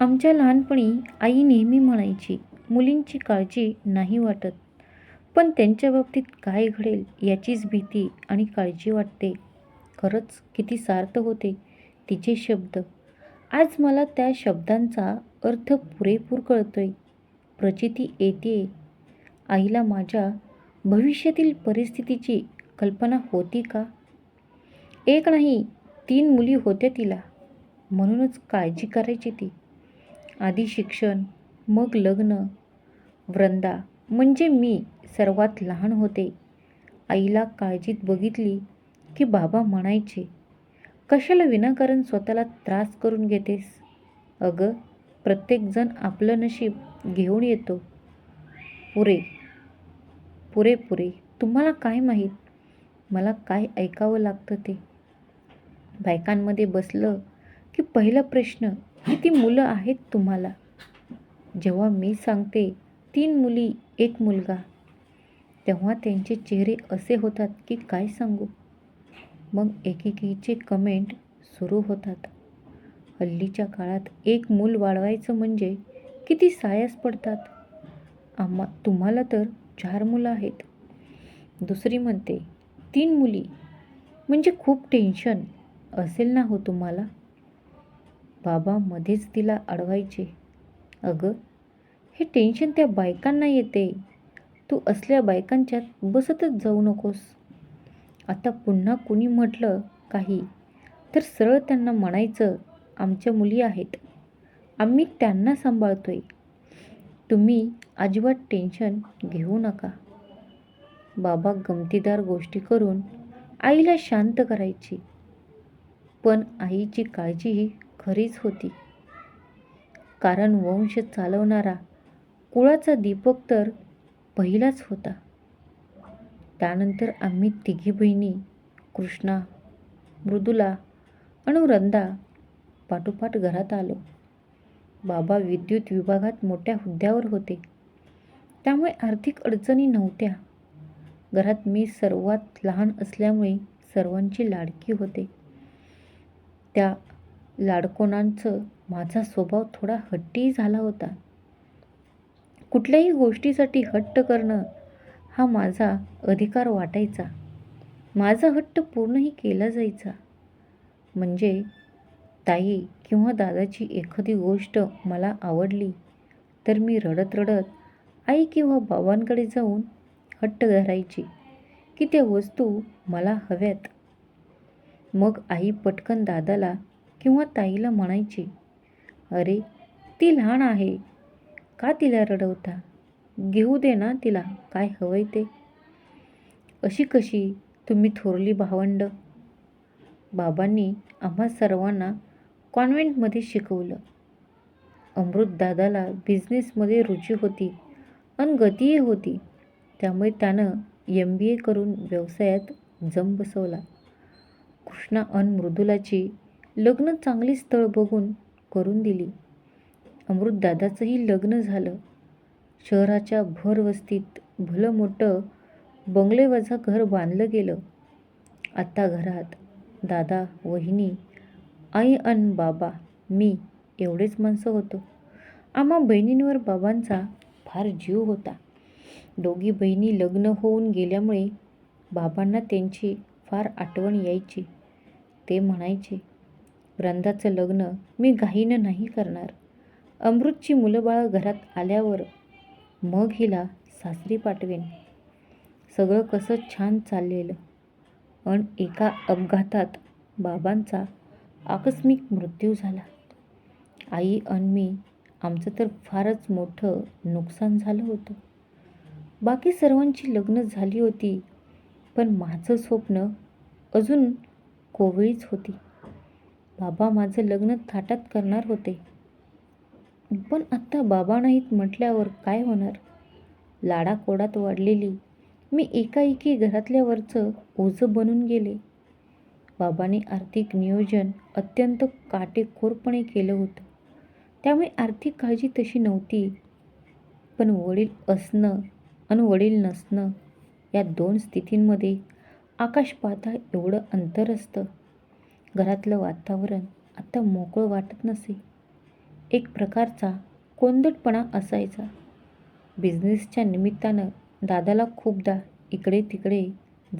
आमच्या लहानपणी आई नेहमी म्हणायची मुलींची काळजी नाही वाटत पण त्यांच्या बाबतीत काय घडेल याचीच भीती आणि काळजी वाटते. खरंच किती सार्थ होते तिचे शब्द. आज मला त्या शब्दांचा अर्थ पुरेपूर कळतोय. प्रचिती येते आईला माझ्या भविष्यातील परिस्थितीची कल्पना होती का? एक नाही तीन मुली होत्या तिला. म्हणूनच काळजी करायची ती. आधी शिक्षण मग लग्न वृंदा. म्हणजे मी सर्वात लहान होते. आईला काळजीत बघितली की बाबा म्हणायचे कशाला विनाकारण स्वतःला त्रास करून घेतेस? अगं प्रत्येकजण आपलं नशीब घेऊन येतो. पुरे पुरे पुरे. तुम्हाला काय माहीत? मला काय ऐकावं लागतं ते? बायकांमध्ये बसलं की पहिला प्रश्न किती मुलं आहेत तुम्हाला. जेव्हा मी सांगते तीन मुली एक मुलगा. तेव्हा त्यांचे चेहरे असे होतात की काय सांगू? मग एकेकीचे कमेंट सुरू होतात. हल्लीच्या काळात एक मूल वाढवायचं म्हणजे किती सायास पडतात. आम्हा तुम्हाला तर चार मुलं आहेत. दुसरी म्हणते तीन मुली? म्हणजे खूप टेन्शन असेल ना हो तुम्हाला? बाबा मध्येच तिला अडवायचे. अगं हे टेन्शन त्या बायकांना येते. तू असल्या बायकांच्यात बसतच जाऊ नकोस. आता पुन्हा कुणी म्हटलं काही तर सरळ त्यांना म्हणायचं आमच्या मुली आहेत. आम्ही त्यांना सांभाळतोय. तुम्ही अजिबात टेन्शन घेऊ नका. बाबा गमतीदार गोष्टी करून आईला शांत करायची. पण आईची काळजीही खरीच होती. कारण वंश चालवणारा कुळाचा दीपक तर पहिलाच होता. त्यानंतर आम्ही तिघी बहिणी कृष्णा मृदुला अणुरंदा पाठोपाठ घरात आलो. बाबा विद्युत विभागात मोठ्या हुद्द्यावर होते. त्यामुळे आर्थिक अडचणी नव्हत्या. घरात मी सर्वात लहान असल्यामुळे सर्वांची लाडकी होते. त्या लाडकोणांचं माझा स्वभाव थोडा हट्टी झाला होता. कुठल्याही गोष्टीसाठी हट्ट करणं हा माझा अधिकार वाटायचा. माझा हट्ट पूर्णही केला जायचा. म्हणजे ताई किंवा दादाची एखादी गोष्ट मला आवडली तर मी रडत रडत आई किंवा बाबांकडे जाऊन हट्ट धरायची की त्या वस्तू मला हव्यात. मग आई पटकन दादाला किंवा ताईला म्हणायची अरे ती लहान आहे. का तिला रडवता? घेऊ दे ना तिला. काय हवंय ते? अशी कशी? तुम्ही थोरली भावंड. बाबांनी आम्हा सर्वांना कॉन्व्हेंटमध्ये शिकवलं. अमृत दादाला बिझनेसमध्ये रुची होती आणि गतीही होती. त्यामुळे त्यानं एम बी ए करून व्यवसायात जम बसवला. कृष्णा अन मृदुलाची लग्न चांगली स्थळ बघून करून दिली. अमृतदादाचंही लग्न झालं. शहराच्या भरवस्तीत भलं मोठं बंगलेवजा घर बांधलं गेलं. आत्ता घरात दादा वहिनी आई अन बाबा मी एवढेच माणसं होतो. आम्हा बहिणींवर बाबांचा फार जीव होता. दोघी बहिणी लग्न होऊन गेल्यामुळे बाबांना त्यांची फार आठवण यायची. ते म्हणायचे वृंदाचं लग्न मी घाईनं नाही करणार. अमृतची मुलं बाळं घरात आल्यावर मग हिला सासरी पाठवेन. सगळं कसं छान चाललेलं. पण एका अपघातात बाबांचा आकस्मिक मृत्यू झाला. आई आणि मी आमचं तर फारच मोठं नुकसान झालं होतं. बाकी सर्वांची लग्न झाली होती पण माझं स्वप्न अजून कोवळीच होती. बाबा माझं लग्न थाटात करणार होते. पण आत्ता बाबा नाहीत म्हटल्यावर काय होणार? लाडाकोडात वाढलेली मी एकाएकी घरातल्यावरचं ओझं बनून गेले. बाबाने आर्थिक नियोजन अत्यंत काटेकोरपणे केलं होतं. त्यामुळे आर्थिक काळजी तशी नव्हती. पण वडील असणं आणि वडील नसणं या दोन स्थितींमध्ये आकाश पाताळ एवढं अंतर असतं. घरातलं वातावरण आता मोकळं वाटत नसे. एक प्रकारचा कोंदटपणा असायचा. बिझनेसच्या निमित्तानं दादाला खूपदा इकडे तिकडे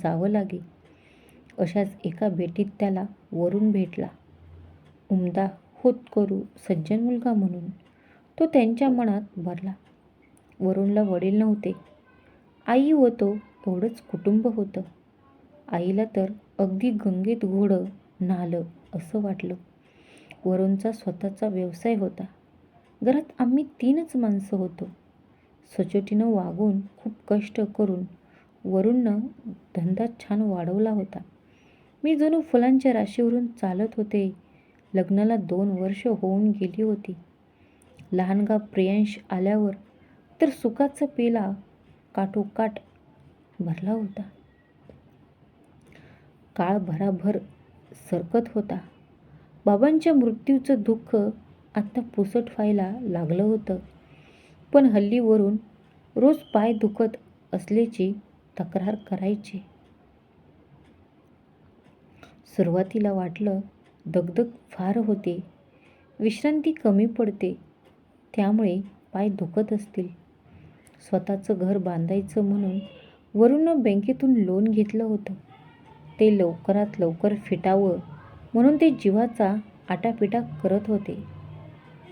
जावं लागे. अशाच एका भेटीत त्याला वरून भेटला. उमदा होत करू सज्जन मुलगा म्हणून. तो त्यांच्या मनात भरला. वरुणला वडील नव्हते. आई व तो एवढंच कुटुंब होतं. आईला तर अगदी गंगेत घोडं न्हालं असं वाटलं. वरुणचा स्वतःचा व्यवसाय होता. घरात आम्ही तीनच माणसं होतो. सचोटीनं वागून खूप कष्ट करून वरूणनं धंदा छान वाढवला होता. मी जणू फुलांच्या राशीवरून चालत होते. लग्नाला दोन वर्ष होऊन गेली होती. लहानगा प्रियांश आल्यावर तर सुखाचा पेला काठोकाठ भरला होता. काळ भराभर सरकत होता. बाबांच्या मृत्यूचं दुःख आत्ता पुसट व्हायला लागलं होतं. पण हल्लीवरून रोज पाय दुखत असल्याची तक्रार करायची. सुरुवातीला वाटलं दगदग फार होते. विश्रांती कमी पडते. त्यामुळे पाय दुखत असतील. स्वतःचं घर बांधायचं म्हणून वरून बँकेतून लोन घेतलं होतं. ते लवकरात लवकर फिटावं म्हणून ते जीवाचा आटापिटा करत होते.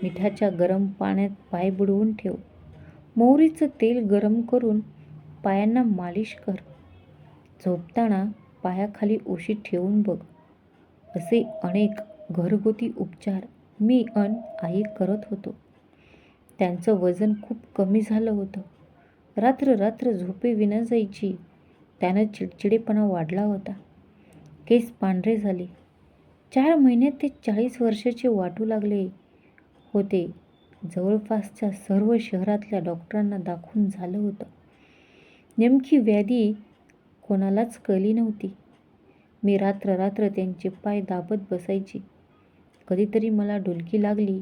मिठाच्या गरम पाण्यात पाय बुडवून ठेव. मोहरीचं तेल गरम करून पायांना मालिश कर. झोपताना पायाखाली उशी ठेवून बघ. असे अनेक घरगुती उपचार मी अन आई करत होतो. त्यांचं वजन खूप कमी झालं होतं. रात्र रात्र झोपे विना जायची त्यानं चिडचिडेपणा वाढला होता. केस पांढरे झाले. चार महिन्यात ते चाळीस वर्षाचे वाटू लागले होते. जवळपासच्या सर्व शहरातल्या डॉक्टरांना दाखवून झालं होतं. नेमकी व्याधी कोणालाच कळली नव्हती. मी रात्र रात्र त्यांचे पाय दाबत बसायचे. कधीतरी मला डुलकी लागली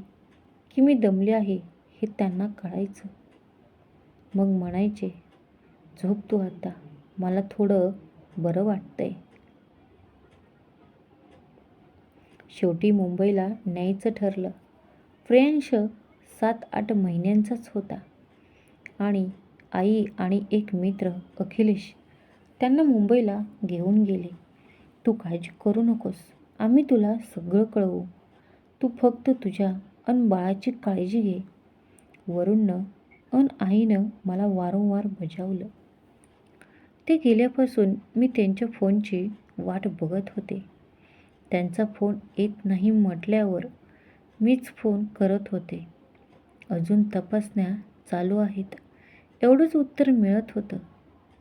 की मी दमले आहे हे त्यांना कळायचं. मग म्हणायचे झोप तू आता मला थोडं बरं वाटतंय. शेवटी मुंबईला न्यायचं ठरलं. फ्रेंश सात आठ महिन्यांचाच होता. आणि आई आणि एक मित्र अखिलेश त्यांना मुंबईला घेऊन गेले. तू काळजी करू नकोस. आम्ही तुला सगळं कळवू. तू फक्त तुझ्या अन बाळाची काळजी घे. वरूणनं अन आईनं मला वारंवार बजावलं. ते गेल्यापासून मी त्यांच्या फोनची वाट बघत होते. त्यांचा फोन येत नाही म्हटल्यावर मीच फोन करत होते. अजून तपासण्या चालू आहेत. एवढंच उत्तर मिळत होतं.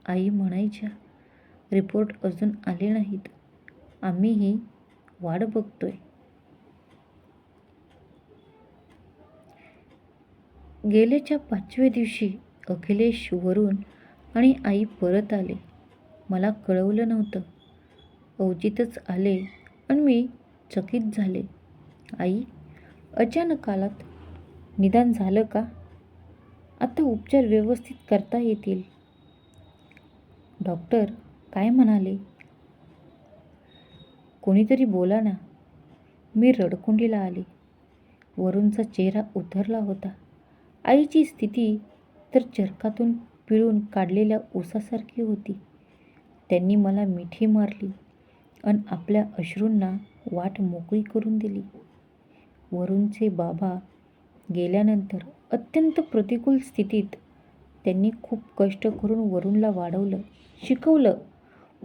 आई म्हणायच्या रिपोर्ट अजून आले नाहीत. आम्हीही वाट बघतोय. गेल्याच्या पाचव्या दिवशी अखिलेश वरून आणि आई परत आले. मला कळवलं नव्हतं. अवचितच आले आणि मी चकित झाले. आई अचानक आलात? निदान झालं का? आता उपचार व्यवस्थित करता येतील. डॉक्टर काय म्हणाले? कोणीतरी बोला ना. मी रडकुंडीला आले. वरूनचा चेहरा उतरला होता. आईची स्थिती तर चरकातून पिळून काढलेल्या ऊसासारखी होती. त्यांनी मला मिठी मारली. अन आपल्या अश्रूंना वाट मोकळी करून दिली. वरुणचे बाबा गेल्यानंतर अत्यंत प्रतिकूल स्थितीत त्यांनी खूप कष्ट करून वरूणला वाढवलं शिकवलं.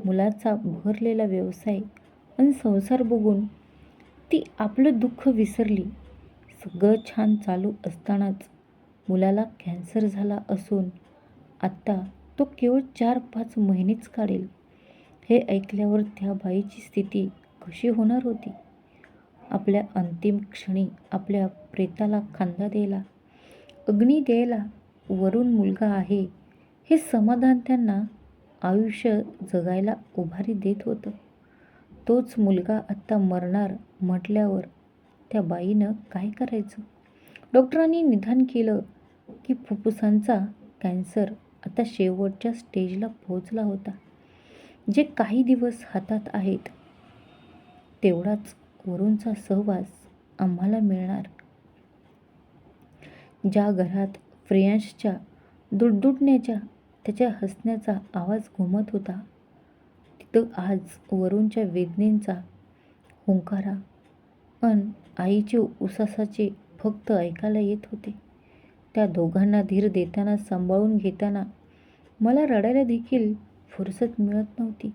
मुलाचा भरलेला व्यवसाय आणि संसार बघून ती आपलं दुःख विसरली. सगळं छान चालू असतानाच मुलाला कॅन्सर झाला असून आत्ता तो केवळ चार पाच महिनेच काढेल. हे ऐकल्यावर त्या बाईची स्थिती कशी होणार होती? आपल्या अंतिम क्षणी आपल्या प्रेताला खांदा द्यायला अग्नी द्यायला वरून मुलगा आहे हे समाधान त्यांना आयुष्य जगायला उभारी देत होतं. तोच मुलगा आत्ता मरणार म्हटल्यावर त्या बाईनं काय करायचं? डॉक्टरांनी निदान केलं की फुफ्फुसांचा कॅन्सर आता शेवटच्या स्टेजला पोहोचला होता. जे काही दिवस हातात आहेत तेवढाच वरूनचा सहवास आम्हाला मिळणार. ज्या घरात फ्रेयांशच्या दुडदुडण्याच्या त्याच्या हसण्याचा आवाज घुमत होता तिथं आज वरूनच्या वेदनेचा हुंकारा अन आईचे उसासाचे फक्त ऐकायला येत होते. त्या दोघांना धीर देताना सांभाळून घेताना मला रडायला देखील फुरसत मिळत नव्हती.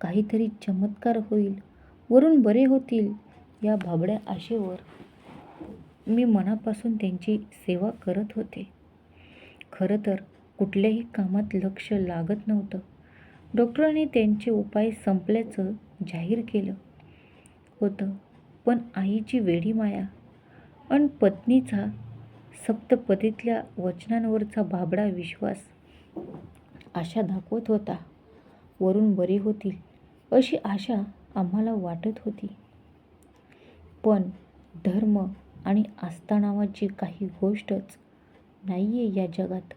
काहीतरी चमत्कार होईल वरून बरे होतील या भाबड्या आशेवर मी मनापासून त्यांची सेवा करत होते. खरं तर कुठल्याही कामात लक्ष लागत नव्हतं. डॉक्टरांनी त्यांचे उपाय संपल्याचं जाहीर केलं होतं पण आईची वेडी माया अन पत्नीचा सप्तपदीतल्या वचनांवरचा भाबडा विश्वास आशा दाखवत होता. वरून बरी होतील अशी आशा आम्हाला वाटत होती. पण धर्म आणि आस्था नावाची काही गोष्टच नाही आहे या जगात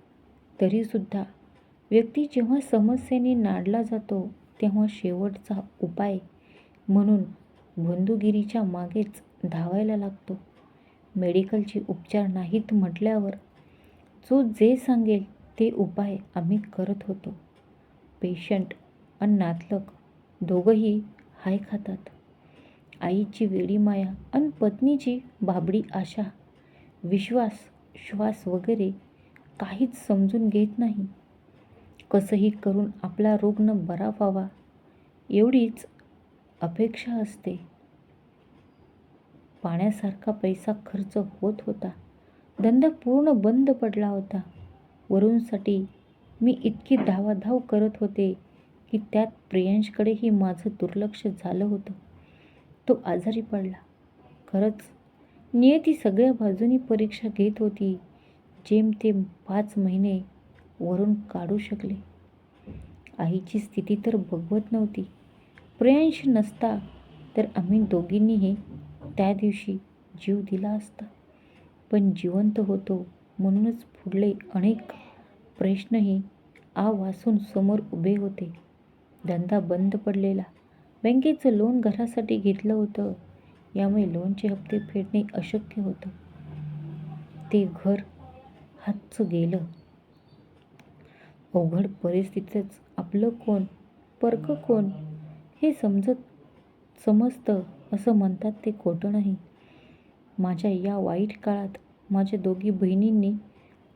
तरीसुद्धा व्यक्ती जेव्हा समस्येने नाडला जातो तेव्हा शेवटचा उपाय म्हणून बंधुगिरीच्या मागेच धावायला लागतो. मेडिकलचे उपचार नाहीत म्हटल्यावर जो जे सांगेल ते उपाय आम्ही करत होतो. पेशंट आणि नातलग दोघंही हाय खातात. आईची वेडी माया आणि पत्नीची बाबडी आशा विश्वास श्वास वगैरे काहीच समजून घेत नाही. कसंही करून आपला रुग्ण बरा व्हावा एवढीच अपेक्षा असते. पाण्यासारखा पैसा खर्च होत होता. धंदा पूर्ण बंद पडला होता. वरूनसाठी मी इतकी धावाधाव करत होते की त्यात प्रियांशकडेही माझं दुर्लक्ष झालं होतं. तो आजारी पडला. खरंच नियती सगळ्या बाजूनी परीक्षा घेत होती जेमतेम पाच महिने वरून काढू शकले. आईची स्थिती तर बघवत नव्हती. प्रियांश नसता तर आम्ही दोघींनीही त्या दिवशी जीव दिला असता. पण जिवंत होतो. म्हणूनच पुढले अनेक प्रश्नही आ वासून समोर उभे होते. धंदा बंद पडलेला. बँकेचं लोन घरासाठी घेतलं होतं. यामुळे लोनचे हप्ते फेडणे अशक्य होतं. ते घर हातचं गेलं. अवघड परिस्थितीतच आपलं कोण परक कोण हे समजत समजतं असं म्हणतात ते खोटं नाही. माझ्या या वाईट काळात माझ्या दोघी बहिणींनी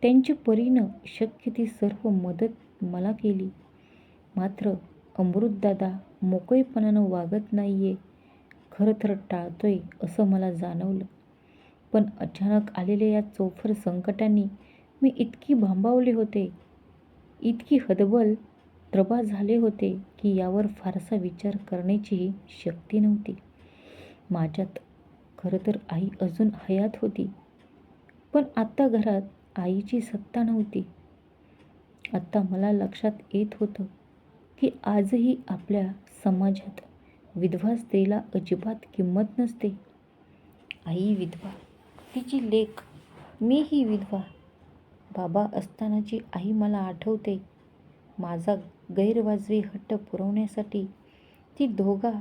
त्यांच्या परीनं शक्य ती सर्व मदत मला केली. मात्र अमृतदादा मोकळेपणानं वागत नाही आहे खरं तर टाळतोय असं मला जाणवलं. पण अचानक आलेल्या या चोफर संकटांनी मी इतकी भांबावले होते इतकी हदबल त्रबा झाले होते की यावर फारसा विचार करण्याचीही शक्ती नव्हती. माझ्यात खरं तर आई अजून हयात होती. पण आत्ता घरात आईची सत्ता नव्हती. आत्ता मला लक्षात येत होतं की आजही आपल्या समाजात विधवा स्त्रीला अजिबात किंमत नसते. आई विधवा तिची लेख मी ही विधवा बाबा असतानाची आई मला आठवते. माझा गैरवाजवी हट्ट पुरवण्यासाठी ती दोघा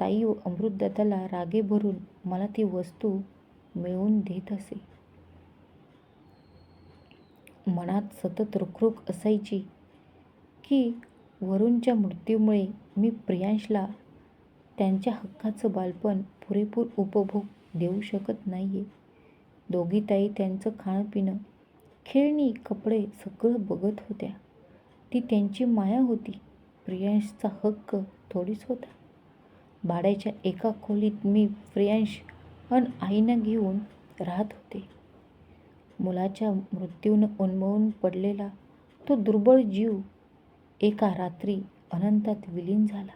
ताई व अमृतदाताला रागे भरून मला ती वस्तू मिळवून देत असे. मनात सतत रुखरुख असायची की वरूणच्या मृत्यूमुळे मी प्रियांशला त्यांच्या हक्काचं बालपण पुरेपूर उपभोग देऊ शकत नाही आहे दोघी ताई त्यांचं खाणंपिणं खेळणी कपडे सगळं बघत होत्या. ती त्यांची माया होती. प्रियांशचा हक्क थोडीच होता. भाड्याच्या एका खोलीत मी प्रियांश अन आईनं घेऊन राहत होते. मुलाच्या मृत्यूनं उन्मळून पडलेला तो दुर्बळ जीव एका रात्री अनंतात विलीन झाला.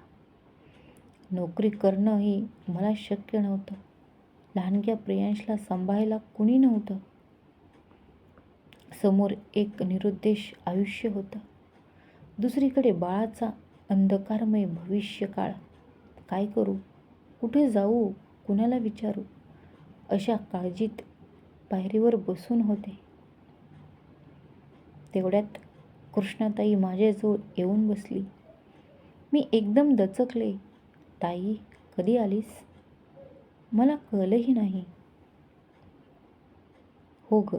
नोकरी करणं हे मला शक्य नव्हतं. लहानग्या प्रियांशला सांभाळायला कुणी नव्हतं. समोर एक निरुद्देश आयुष्य होतं. दुसरीकडे बाळाचा अंधकारमय भविष्यकाळ. काय करू? कुठे जाऊ? कुणाला विचारू? अशा काळजीत पायरीवर बसून होते. तेवढ्यात कृष्णाताई माझ्याजवळ येऊन बसली. मी एकदम दचकले. ताई कधी आलीस? मला कळलंही नाही. हो ग.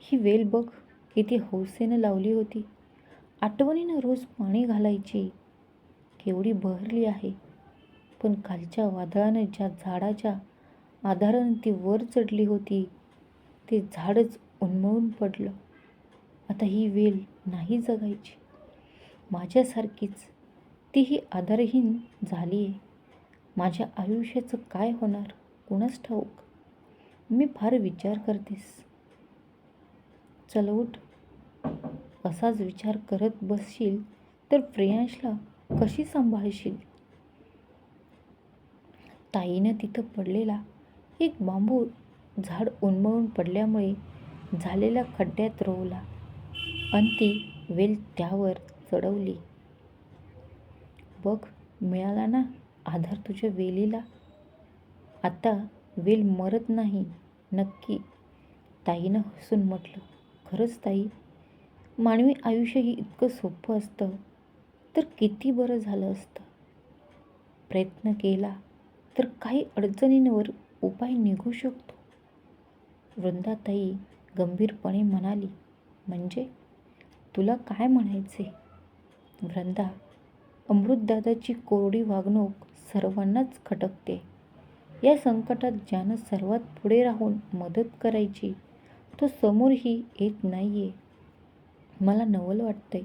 ही वेल बघ किती हौसेनं लावली होती. आठवणीनं रोज पाणी घालायची. केवढी बहरली आहे. पण कालच्या वादळानं ज्या झाडाच्या आधारानं ती वर चढली होती. ते झाडच उन्मळून पडलं. आता ही वेल नाही जगायची. माझ्यासारखीच. तीही आधारहीन झाली आहे माझ्या आयुष्याचं काय होणार? कुणाच ठाऊक? मी फार विचार करतेस. चल उठ. असाच विचार करत बसशील तर प्रियांशला कशी सांभाळशील? ताईनं तिथं पडलेला एक बांबू झाड उन्मळून पडल्यामुळे झालेल्या खड्ड्यात रोवला. आणि ती वेल त्यावर चढवली. बघ मिळाला ना आधार तुझ्या वेलीला? आता वेल मरत नाही नक्की. ताईनं हसून म्हटलं खरंच ताई मानवी आयुष्यही इतकं सोपं असतं. तर किती बरं झालं असतं. प्रयत्न केला तर काही अडचणींवर उपाय निघू शकतो. वृंदाताई गंभीरपणे म्हणाली म्हणजे? तुला काय म्हणायचे? वृंदा अमृतदादाची कोरडी वागणूक सर्वांनाच खटकते. या संकटात ज्यानं सर्वात पुढे राहून मदत करायची तो समोरही येत नाही आहे मला नवल वाटतंय.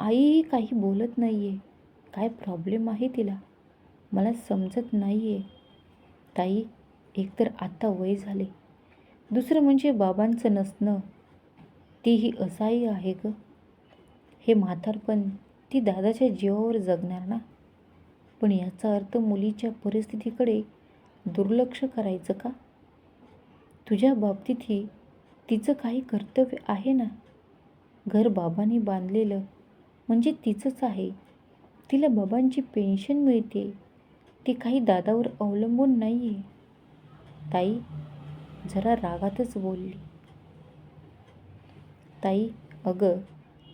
आईही काही बोलत नाही आहे काय प्रॉब्लेम आहे तिला? मला समजत नाही आहे ताई एकतर आत्ता वय झाले. दुसरं म्हणजे बाबांचं नसणं तीही असाही आहे ग. हे म्हातारपण ती दादाच्या जीवावर जगणार ना? पण याचा अर्थ मुलीच्या परिस्थितीकडे दुर्लक्ष करायचं का? तुझ्या बाबतीतही तिचं काही कर्तव्य आहे ना? घर बाबांनी बांधलेलं म्हणजे तिचंच आहे. तिला बाबांची पेन्शन मिळते. ती काही दादावर अवलंबून नाही आहे ताई जरा रागातच बोलली. ताई अगं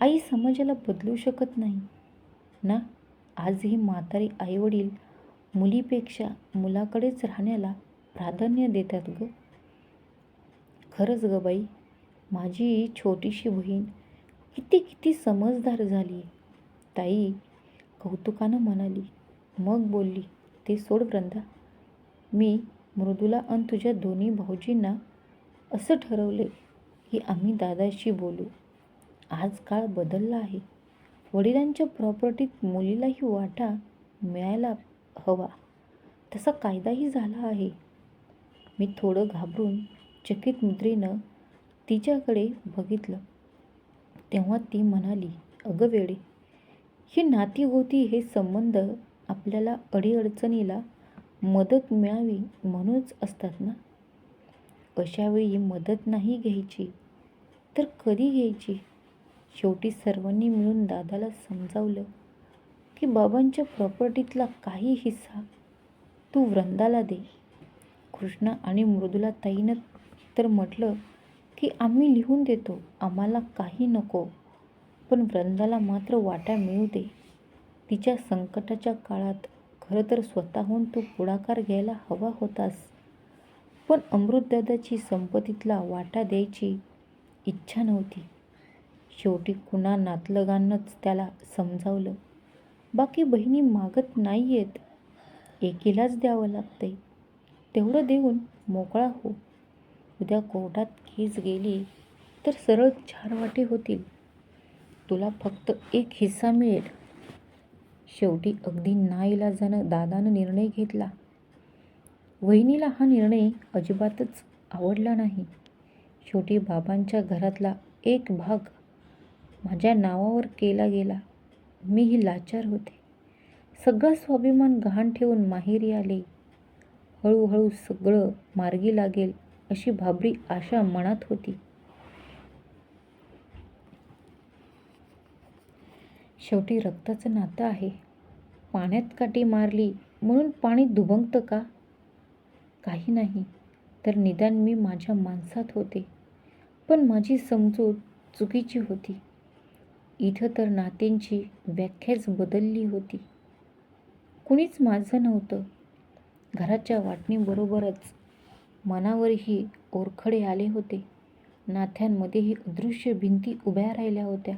आई समाजाला बदलू शकत नाही. ना आजही म्हातारी आईवडील मुलीपेक्षा मुलाकडेच राहण्याला प्राधान्य देतात ग. खरंच ग बाई माझी छोटीशी बहीण किती किती समजदार झाली. ताई कौतुकानं म्हणाली मग बोलली ते सोड वृंदा मी मृदुला आणि तुझ्या दोन्ही भाऊजींना असं ठरवले की आम्ही दादाशी बोलू. आज काळ बदलला आहे. वडिलांच्या प्रॉपर्टीत मुलीलाही वाटा मिळायला हवा. तसा कायदाही झाला आहे. मी थोडं घाबरून चकित मुद्रेनं तिच्याकडे बघितलं. तेव्हा ती म्हणाली अगं वेडे ही नाती होती हे संबंध आपल्याला अडीअडचणीला मदत मिळावी म्हणूनच असतात ना? अशावेळी मदत नाही घ्यायची तर कधी घ्यायची? शेवटी सर्वांनी मिळून दादाला समजावलं की बाबांच्या प्रॉपर्टीतला काही हिस्सा तू वृंदाला दे. कृष्णा आणि मृदुला ताईनं तर म्हटलं की आम्ही लिहून देतो आम्हाला काही नको पण वृंदाला मात्र वाटा मिळू दे. तिच्या संकटाच्या काळात खरं तर स्वतःहून तू पुढाकार घ्यायला हवा होतास. पण अमृतदादाची संपत्तीतला वाटा द्यायची इच्छा नव्हती. शेवटी कुणा नातलगांनाच त्याला समजावलं. बाकी बहिणी मागत नाही आहेत एकीलाच द्यावं लागतंय. तेवढं देऊन मोकळा हो. उद्या कोर्टात केस गेली तर सरळ चार वाटे होतील. तुला फक्त एक हिस्सा मिळेल. शेवटी अगदी नाईलाजानं दादानं निर्णय घेतला. वहिनीला हा निर्णय अजिबातच आवडला नाही. शेवटी बाबांच्या घरातला एक भाग माझ्या नावावर केला गेला. मीही लाचार होते. सगळा स्वाभिमान गहाण ठेवून माहेरी आले. हळूहळू सगळं मार्गी लागेल अशी भाबरी आशा मनात होती. शेवटी रक्ताचं नातं आहे. पाण्यात काठी मारली म्हणून पाणी दुभंगतं का? काही नाही. तर निदान मी माझ्या माणसात होते. पण माझी समजूत चुकीची होती. इथं तर नात्यांची व्याख्याच बदलली होती. कुणीच माझं नव्हतं. घराच्या वाटणीबरोबरच मनावरही ओरखडे आले होते. नात्यांमध्येही अदृश्य भिंती उभ्या राहिल्या होत्या.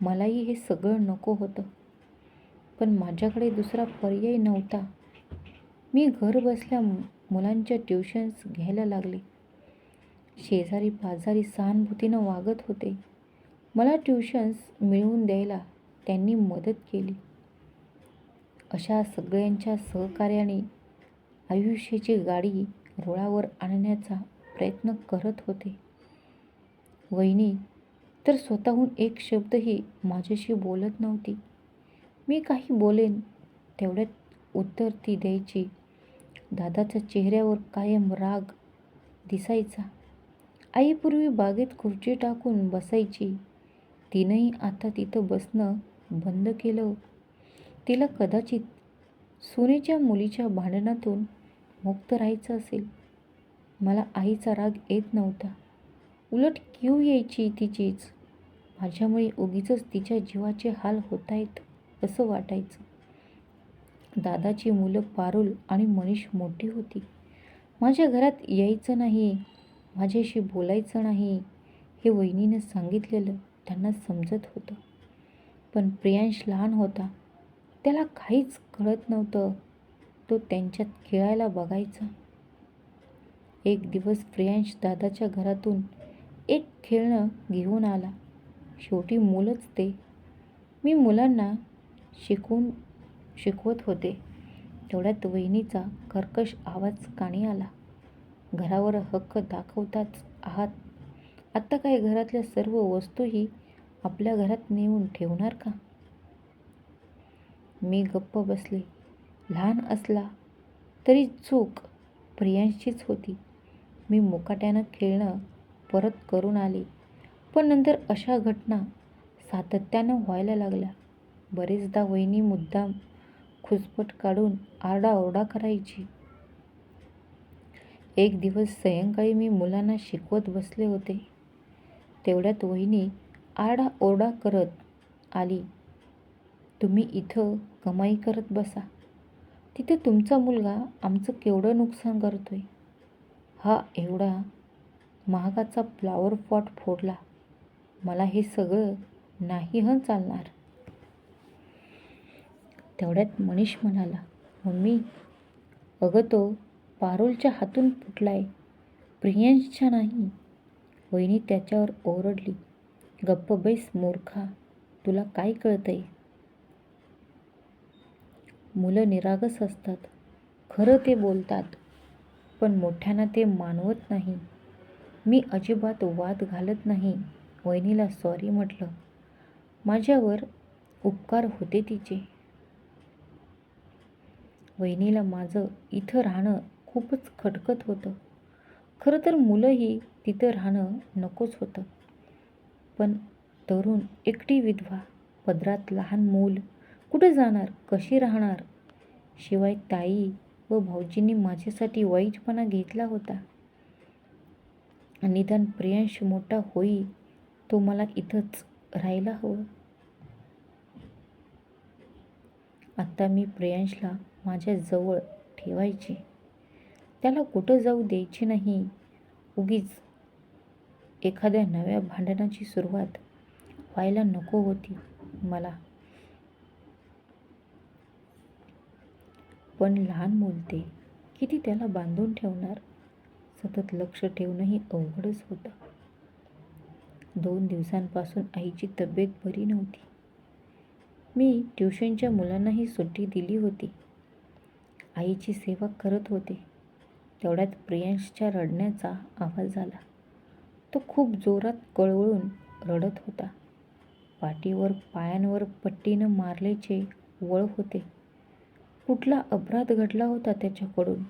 मलाही हे सगळं नको होतं. पण माझ्याकडे दुसरा पर्याय नव्हता. मी घर बसल्या मुलांच्या ट्युशन्स घ्यायला लागले. शेजारी पाजारी सहानुभूतीनं वागत होते. मला ट्युशन्स मिळवून द्यायला त्यांनी मदत केली. अशा सगळ्यांच्या सहकार्याने आयुष्याची गाडी रुळावर आणण्याचा प्रयत्न करत होते. वहिनी तर स्वतःहून एक शब्दही माझ्याशी बोलत नव्हती. मी काही बोलेन तेवढ्यात उत्तर ती द्यायची. दादाच्या चेहऱ्यावर कायम राग दिसायचा. आईपूर्वी बागेत खुर्ची टाकून बसायची. तिनंही आता तिथं बसणं बंद केलं. तिला कदाचित सुनेच्या मुलीच्या भांडणातून मुक्त राहायचं असेल. मला आईचा राग येत नव्हता. उलट क्यू यायची तिचीच. माझ्यामुळे उगीच तिच्या जीवाचे हाल होत आहेत असं वाटायचं. दादाची मुलं पारुल आणि मनीष मोठी होती. माझ्या घरात यायचं नाही माझ्याशी बोलायचं नाही हे वहिनीनं सांगितलेलं त्यांना समजत होतं. पण प्रियांश लहान होता. त्याला काहीच कळत नव्हतं. तो त्यांच्यात खेळायला बघायचा. एक दिवस प्रियांश दादाच्या घरातून एक खेळणं घेऊन आला. शेवटी मुलंच ते. मी मुलांना शिकून शिकवत होते. तेवढ्यात वहिनीचा कर्कश आवाज काणी आला. घरावर हक्क दाखवताच आहात. आत्ता काय घरातल्या सर्व वस्तूही आपल्या घरात नेऊन ठेवणार का? मी गप्प बसले. लहान असला तरी चूक प्रियांशीच होती. मी मुकाट्यानं खेळणं परत करून आले. पण नंतर अशा घटना सातत्यानं व्हायला लागल्या. बरेचदा वहिनी मुद्दाम खुसपट काढून आरडाओरडा करायची. एक दिवस सायंकाळी मी मुलांना शिकवत बसले होते. तेवढ्यात वहिनी आरडाओरडा करत आली तुम्ही इथं कमाई करत बसा. तिथे तुमचा मुलगा आमचं केवढं नुकसान करतोय. हा एवढा महागाचा फ्लॉवर पॉट फोडला. मला हे सगळं नाही हं चालणार. तेवढ्यात मनीष म्हणाला मम्मी अगं तो पारुलच्या हातून फुटलाय. प्रियांशच्या नाही. वहिनी त्याच्यावर ओरडली गप्प बैस मूर्खा तुला काय कळतंय? मुलं निरागस असतात. खरं ते बोलतात पण मोठ्यांना ते मानवत नाही. मी अजिबात वाद घालत नाही. वहिनीला सॉरी म्हटलं. माझ्यावर उपकार होते तिचे. वहिनीला माझं इथं राहणं खूपच खटकत होतं. खरं तर मुलंही तिथं राहणं नकोच होतं. पण तरुण एकटी विधवा पदरात लहान मूल कुठं जाणार कशी राहणार? शिवाय ताई व भाऊजींनी माझ्यासाठी वाईटपणा घेतला होता. निदान प्रियांश मोठा होई तो मला इथंच राहायला हवं. आत्ता मी प्रियांशला माझ्याजवळ ठेवायचे. त्याला कुठं जाऊ द्यायचे नाही. उगीच एखाद्या नव्या भांडणाची सुरुवात व्हायला नको होती मला. पण लहान मूल किती त्याला बांधून ठेवणार? सतत लक्ष ठेवणंही अवघडच होतं. दोन दिवसांपासून आईची तब्येत बरी नव्हती. मी ट्युशनच्या मुलांनाही सुट्टी दिली होती. आईची सेवा करत होते. तेवढ्यात प्रियांशच्या रडण्याचा आवाज आला. तो खूप जोरात कळवळून रडत होता. पाठीवर पायांवर पट्टीनं मारल्याचे वळ होते. कुठला अपराध घडला होता त्याच्याकडून?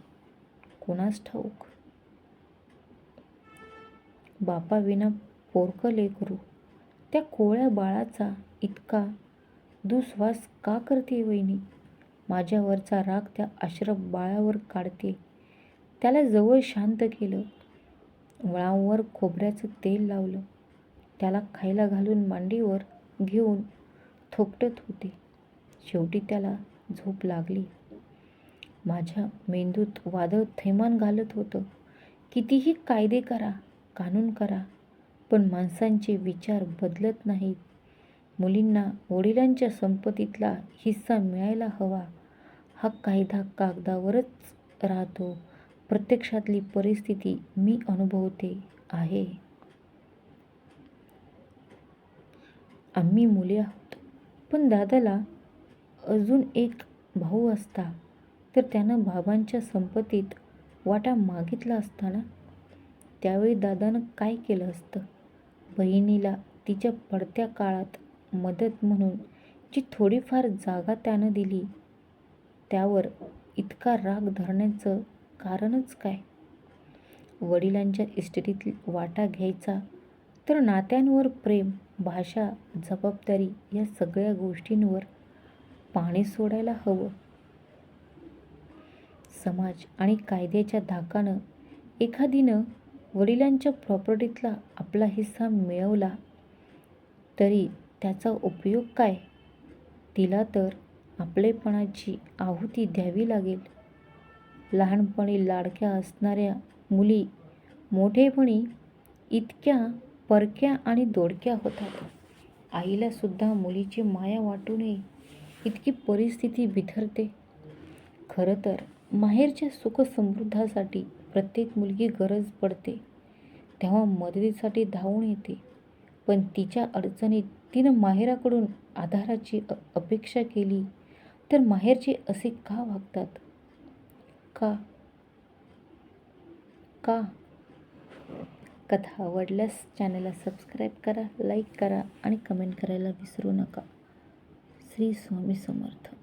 कोणास ठाऊक? बापाविना पोरकं लेकरू त्या कोवळ्या बाळाचा इतका दुस्वास का करते वहिनी? माझ्यावरचा राग त्या अश्रफ बाळावर काढते त्याला जवळ शांत केलं. वळांवर खोबऱ्याचं तेल लावलं. त्याला खायला घालून मांडीवर घेऊन थोपटत होते. शेवटी त्याला झोप लागली. माझ्या मेंदूत वादळ थैमान घालत होतं. कितीही कायदे करा कानून करा पण माणसांचे विचार बदलत नाहीत. मुलींना वडिलांच्या संपत्तीतला हिस्सा मिळायला हवा. हा कायदा कागदावरच राहतो. प्रत्यक्षातली परिस्थिती मी अनुभवते आहे. आम्ही मुले आहोत. पण दादाला अजून एक भाऊ असता. तर त्यानं बाबांच्या संपत्तीत वाटा मागितला असता ना? त्यावेळी दादानं काय केलं असतं? बहिणीला तिच्या पडत्या काळात मदत म्हणून जी थोडीफार जागा त्यानं दिली त्यावर इतका राग धरण्याचं कारणच काय? वडिलांच्या इस्टेटीत वाटा घ्यायचा तर नात्यांवर प्रेम भाषा जबाबदारी या सगळ्या गोष्टींवर पाणी सोडायला हवं. समाज आणि कायद्याच्या धाकानं एखादीनं वडिलांच्या प्रॉपर्टीतला आपला हिस्सा मिळवला तरी त्याचा उपयोग काय? तिला तर आपलेपणाची आहुती द्यावी लागेल. लहानपणी लाडक्या असणाऱ्या मुली मोठेपणी इतक्या परक्या आणि दोडक्या होतात. आईलासुद्धा मुलीची माया वाटू नये इतकी परिस्थिती बिथरते खरं तर माहेरच्या सुखसमृद्धासाठी प्रत्येक मुलगी गरज पडते. तेव्हा मदतीसाठी धावून येते. पण तिच्या अडचणीत तिनं माहेराकडून आधाराची अ अपेक्षा केली तर माहेरचे असे का वागतात? का? का? कथा आवडल्यास चॅनलला सबस्क्राईब करा लाईक करा आणि कमेंट करायला विसरू नका. श्री स्वामी समर्थ.